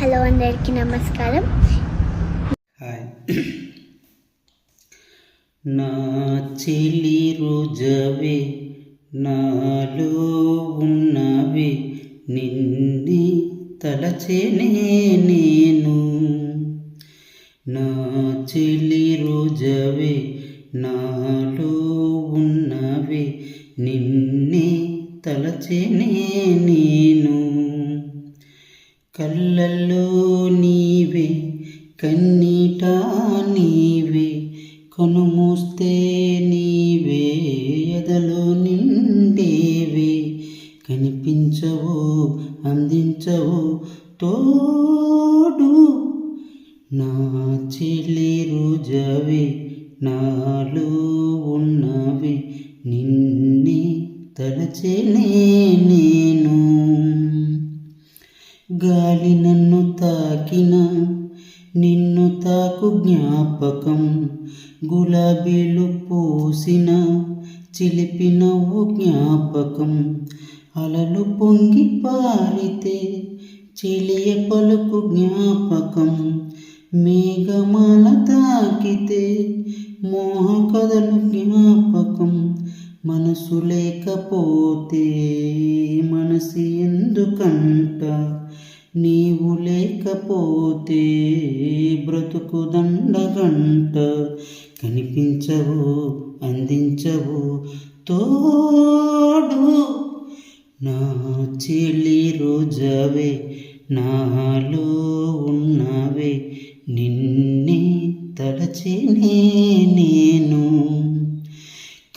Hello అందరికీ నమస్కారం. Hi. నా చెలి రోజవే నాలో ఉన్నవి నిన్ని తలచేనే నేను. నా చెలి రోజవే నాలో ఉన్నవి నిన్నే తలచేనే నేను. కళ్ళల్లో నీవే కన్నీట నీవే కనుమూస్తే నీవే ఎదలో నిండేవే కనిపించవు అందించవు తోడు. నా చెల్లి రోజవే నాలో ఉన్నవి నిన్నే తలచేనే నేను. గాలి నన్ను తాకిన నిన్ను తాకు జ్ఞాపకం. గులాబీలు పూసిన చిలిపి నవ్వు జ్ఞాపకం. అలలు పొంగి పారితే చెలియ పలుకు జ్ఞాపకం. మేఘమాల తాకితే మోహ కథలు జ్ఞాపకం. మనసు లేకపోతే మనసు ఎందుకంట? నీవు లేకపోతే బ్రతుకు దండగంట. కనిపించవు అందించవు తోడు. నా చెల్లి రోజవే నాలో ఉన్నవే నిన్నే తలచినే నేను.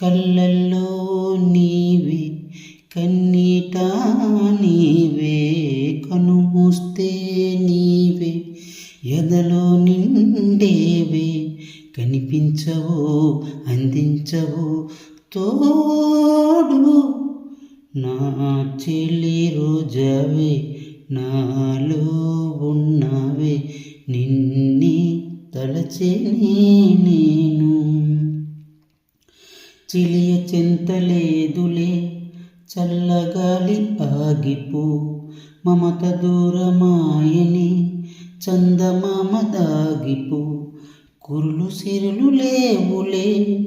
కళ్ళల్లో నీవే కన్నీట నీవే అందించవు అందించవు. తోడు నా చెల్లి రోజవి నాలో ఉన్నవి నిన్నే తలచేనే నేను చిలియ చింతలేదులే చల్లగాలి ఆగిపో. మమత దూరమాయని చందమామ దాగిపో. కురులు సిరులు లేవులే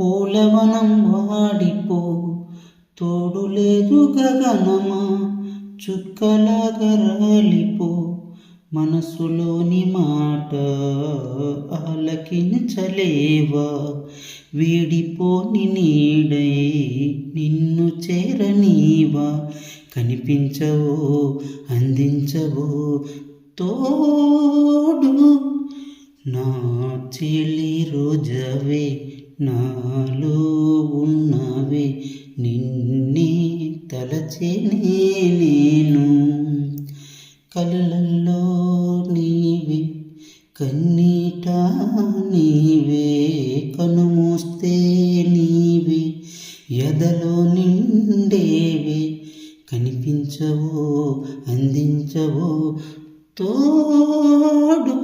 పూలవనం వాడిపో. తోడు లేదు గగనమా చుక్కలాగా రాలిపో. మనసులోని మాట ఆలకించలేవా? వీడిపోని నీడై నిన్ను చేరనీవా? కనిపించవు అందించవో తోడు నా చెలి రోజవే నాలో ఉన్నవే నిన్నే తలచెనే నేను. కళ్ళల్లో నీవే కన్నీట నీవే కనుమూస్తే నీవే ఎదలో నిండేవే కనిపించవో అందించవో తోడు